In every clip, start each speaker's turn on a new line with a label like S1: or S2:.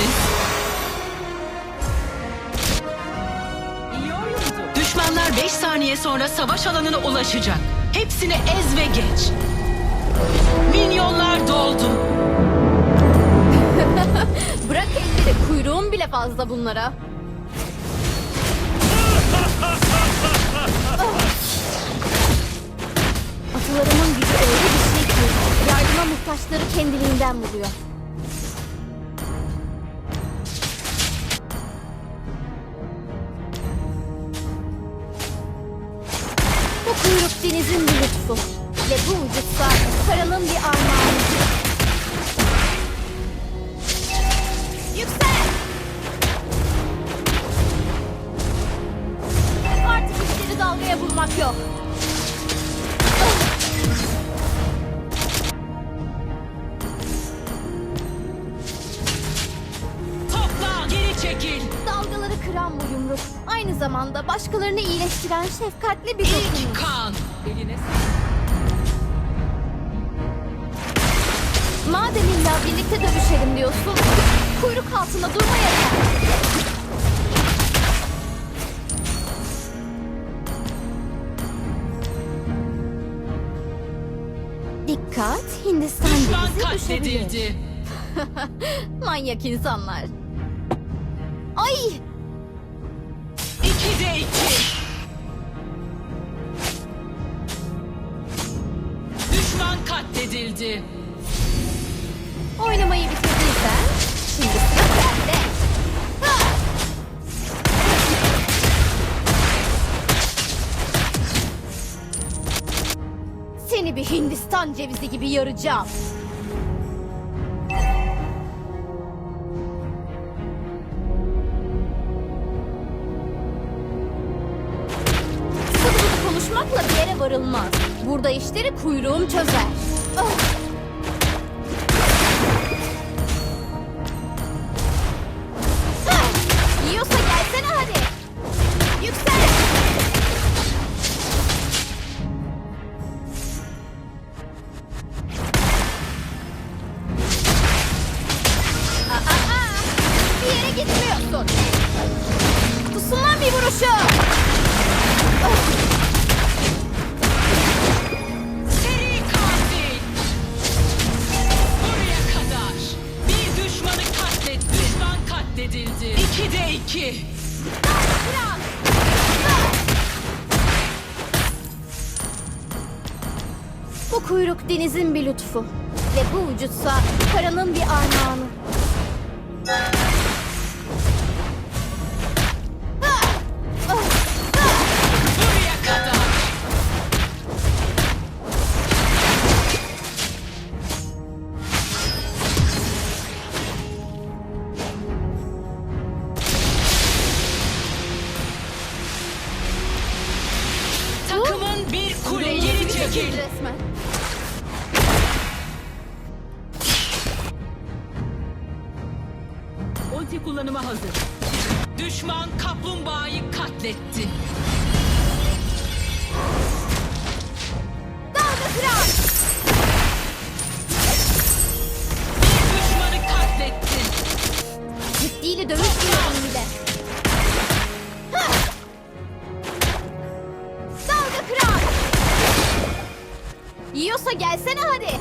S1: oyundu.
S2: Düşmanlar 5 saniye sonra savaş alanına ulaşacak. Hepsini ez ve geç. Minyonlar doldu.
S3: Bırak elleri kuyruğum bile fazla bunlara. Atalarımın gücü öyle bir şey ki yardıma muhtaçları kendiliğinden buluyor. Şefkatli bir dokunuş.
S2: kan.
S1: Eline
S3: Madem illa birlikte dövüşelim diyorsun, kuyruk altında durma yeter. Dikkat, Hindistan
S2: Düşman
S3: cevizi düşebilir.
S2: katledildi.
S3: Manyak insanlar.
S2: Katledildi.
S3: Oynamayı bitirdiysen şimdi sıra sende. Ha! Seni bir Hindistan cevizi gibi yaracağım. Konuşmakla bir yere varılmaz. Burada işleri kuyruğum çözer.
S2: Oh. 2'de 2.
S3: kral. Ah! Bu kuyruk denizin bir lütfu. Ve bu vücutsa paranın bir armağanı.
S1: Ulti kullanıma hazır.
S2: Düşman kaplumbağayı katletti.
S3: Dalga kral.
S2: Bir düşmanı katletti.
S3: Ciddiyle dövüşmüyorum bile. Hah! Dalga kral. Yiyorsa gelsene hadi.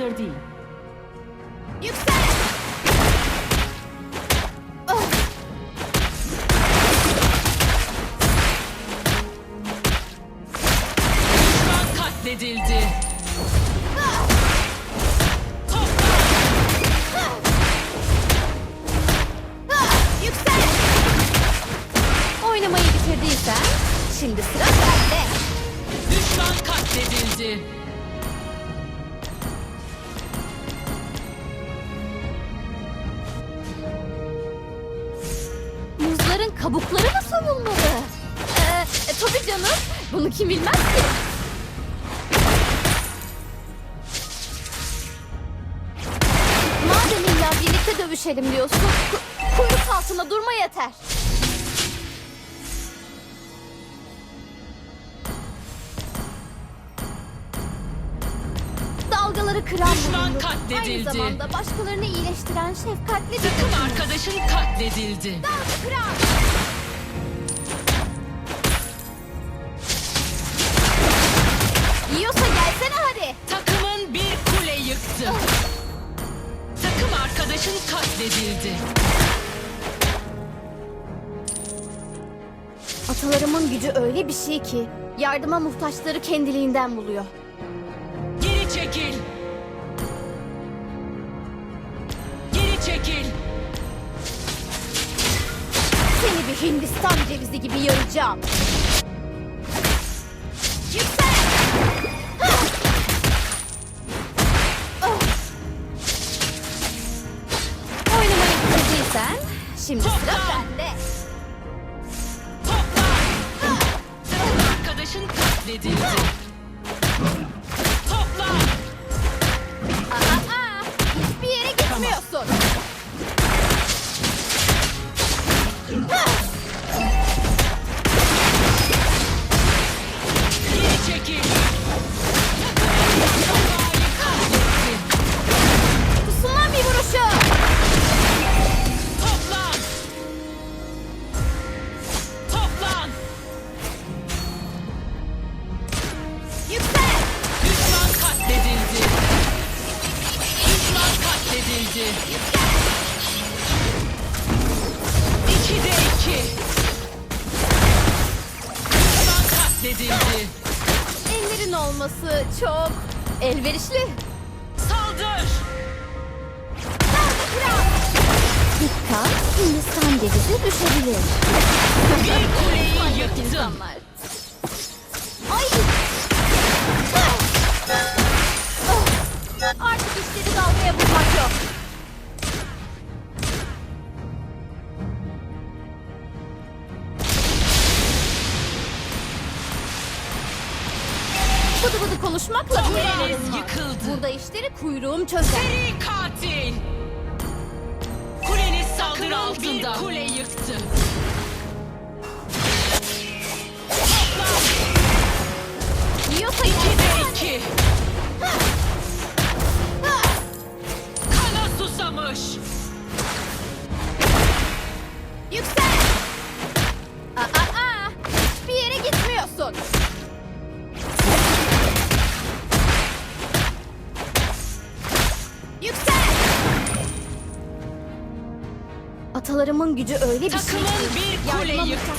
S1: Hazır değil.
S3: Yüksel! Ah!
S2: Düşman katledildi.
S3: Kabukları mı savunmalı? Ee, e, tabii canım. Bunu kim bilmez ki? Madem illa birlikte dövüşelim diyorsun, ku- kuyruk altında durma yeter. Dalgaları kıran
S2: Düşman
S3: bulundu.
S2: katledildi.
S3: Aynı zamanda başkalarını iyileştiren şefkatli bir
S2: Takım
S3: kadın.
S2: arkadaşın katledildi.
S3: Dalga kıran.
S2: Arkadaşın katledildi.
S3: Atalarımın gücü öyle bir şey ki yardıma muhtaçları kendiliğinden buluyor.
S2: Geri çekil. Geri çekil.
S3: Seni bir Hindistan cevizi gibi yaracağım. Şimdi sıra
S2: Topla!
S3: bende.
S2: Topla. Takım arkadaşın katledildi. İki de iki. Düşman katledildi.
S3: Ellerin olması çok elverişli.
S2: Saldır.
S3: Dikkat, Hindistan cevizi düşebilir.
S2: Bir kuleyi yıktım.
S3: Konuşmakla bir
S2: yıkıldı.
S3: Burada işleri kuyruğum çözer.
S2: Seri katil. Kuleniz saldırı altında. Bir kule yıktı.
S3: Yiyorsa
S2: İki de iki. Kana susamış.
S3: Atalarımın gücü öyle bir şey
S2: Takımın
S3: ki,
S2: bir kule yıktı.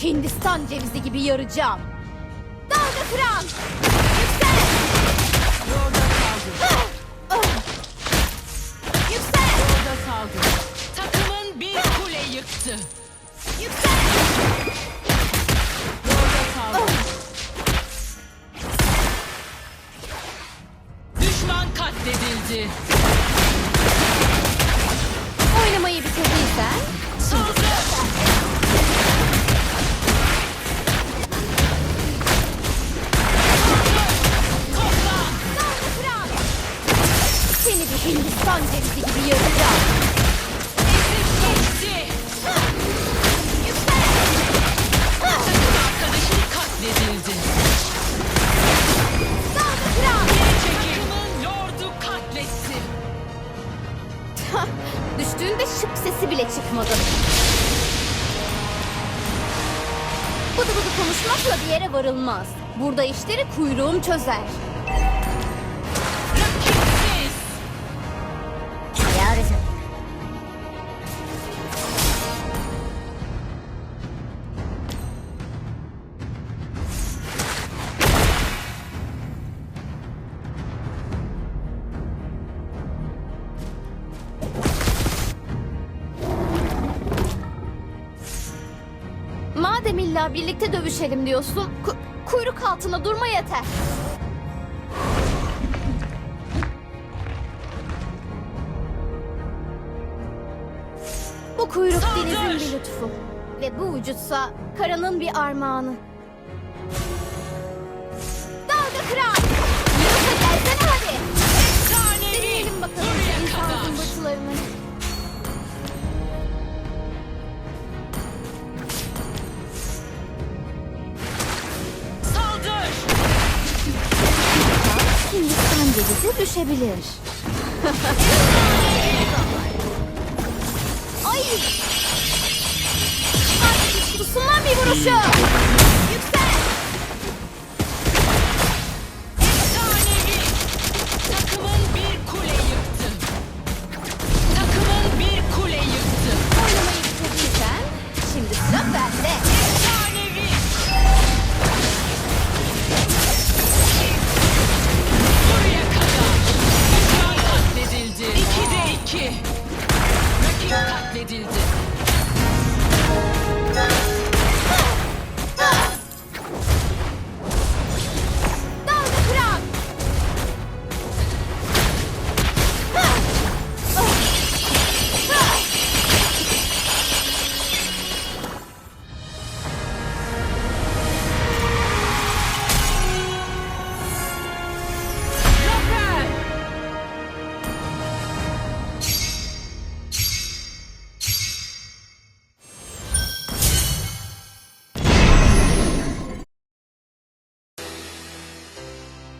S3: Seni Hindistan cevizi gibi yaracağım. Dalga kıran! Yüksel!
S1: Yolda kaldı.
S3: Yüksel!
S1: Yolda kaldı.
S2: Takımın bir kule yıktı.
S3: Yüksel!
S1: Yolda kaldı.
S2: Düşman katledildi.
S3: Hindistan cevizi gibi yaracağım.
S2: Ezip geçti. Takım arkadaşın katledildi.
S3: Dalga kıran!
S2: Geri çekil. Takımın lordu katletti.
S3: Düştüğün döndüğünde şıp sesi bile çıkmadı. Bıdı bıdı konuşmakla bir yere varılmaz. Burada işleri kuyruğum çözer. Madem illa birlikte dövüşelim diyorsun, ku- kuyruk altında durma yeter. Bu kuyruk
S2: Saldır!
S3: denizin bir lütfu. Ve bu vücutsa karanın bir armağanı. Düşebilir. Ay! Ay! Sunma bir vuruşu!